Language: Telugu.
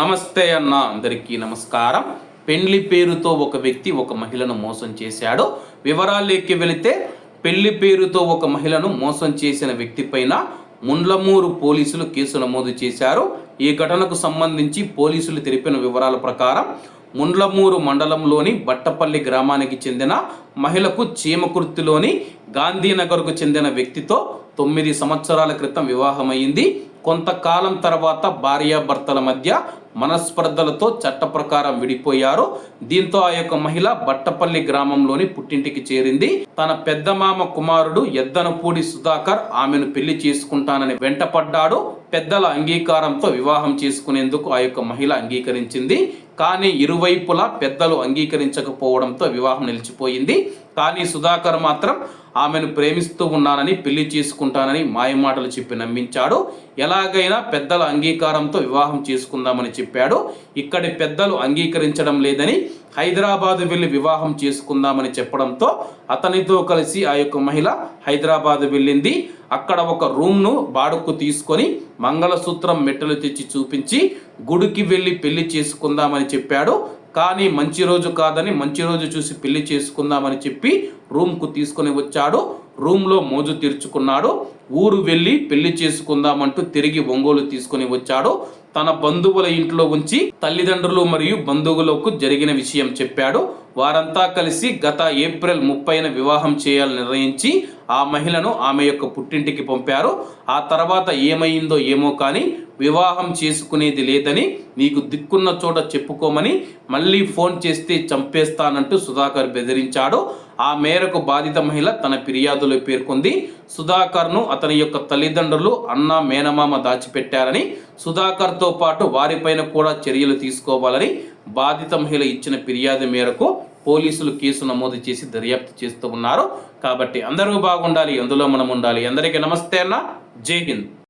నమస్తే అన్న అందరికీ నమస్కారం. పెళ్ళి పేరుతో ఒక వ్యక్తి ఒక మహిళను మోసం చేశాడు. వివరాల్లోకి వెళితే పెళ్ళి పేరుతో ఒక మహిళను మోసం చేసిన వ్యక్తి పైన ముండ్లమూరు పోలీసులు కేసు నమోదు చేశారు. ఈ ఘటనకు సంబంధించి పోలీసులు తెలిపిన వివరాల ప్రకారం ముండ్లమూరు మండలంలోని బట్టపల్లి గ్రామానికి చెందిన మహిళకు చీమకుర్తిలోని గాంధీనగర్కు చెందిన వ్యక్తితో తొమ్మిది సంవత్సరాల క్రితం వివాహమైంది. కొంతకాలం తర్వాత భార్యాభర్తల మధ్య మనస్పర్ధలతో చట్ట ప్రకారం విడిపోయారు. దీంతో ఆ యొక్క మహిళ బట్టపల్లి గ్రామంలోని పుట్టింటికి చేరింది. తన పెద్దమామ కుమారుడు ఎద్దనపూడి సుధాకర్ ఆమెను పెళ్ళి చేసుకుంటానని వెంటపడ్డాడు. పెద్దల అంగీకారంతో వివాహం చేసుకునేందుకు ఆ యొక్క మహిళ అంగీకరించింది. కానీ ఇరువైపులా పెద్దలు అంగీకరించకపోవడంతో వివాహం నిలిచిపోయింది. కానీ సుధాకర్ మాత్రం ఆమెను ప్రేమిస్తూ ఉన్నానని పెళ్ళి చేసుకుంటానని మాయమాటలు చెప్పి నమ్మించాడు. ఎలాగైనా పెద్దల అంగీకారంతో వివాహం చేసుకుందామని చెప్పాడు. ఇక్కడి పెద్దలు అంగీకరించడం లేదని హైదరాబాద్ వెళ్ళి వివాహం చేసుకుందామని చెప్పడంతో అతనితో కలిసి ఆ యొక్క మహిళ హైదరాబాద్ వెళ్ళింది. అక్కడ ఒక రూమ్ను బాడుకు తీసుకొని మంగళసూత్రం మెట్టలు తెచ్చి చూపించి గుడికి వెళ్ళి పెళ్ళి చేసుకుందామని చెప్పాడు. కానీ మంచి రోజు కాదని మంచి రోజు చూసి పెళ్ళి చేసుకుందామని చెప్పి రూమ్కు తీసుకొని వచ్చాడు. రూమ్లో మోజు తీర్చుకున్నాడు. ఊరు వెళ్ళి పెళ్ళి చేసుకుందామంటూ తిరిగి ఒంగోలు తీసుకొని వచ్చాడు. తన బంధువుల ఇంట్లో ఉంచి తల్లిదండ్రులు మరియు బంధువులకు జరిగిన విషయం చెప్పాడు. వారంతా కలిసి గత ఏప్రిల్ ముప్పైన వివాహం చేయాలని నిర్ణయించి ఆ మహిళను ఆమె యొక్క పుట్టింటికి పంపారు. ఆ తర్వాత ఏమైందో ఏమో కానీ వివాహం చేసుకునేది లేదని నీకు దిక్కున్న చోట చెప్పుకోమని మళ్ళీ ఫోన్ చేస్తే చంపేస్తానంటూ సుధాకర్ బెదిరించాడు. ఆ మేరకు బాధిత మహిళ తన ఫిర్యాదులో పేర్కొంది. సుధాకర్ను అతని యొక్క తల్లిదండ్రులు అన్న మేనమామ దాచిపెట్టారని సుధాకర్తో పాటు వారిపైన కూడా చర్యలు తీసుకోవాలని బాధిత మహిళ ఇచ్చిన ఫిర్యాదు మేరకు పోలీసులు కేసు నమోదు చేసి దర్యాప్తు చేస్తూ ఉన్నారు. కాబట్టి అందరూ బాగుండాలి అందులో మనం ఉండాలి అందరికీ నమస్తే అన్న. జై హింద్.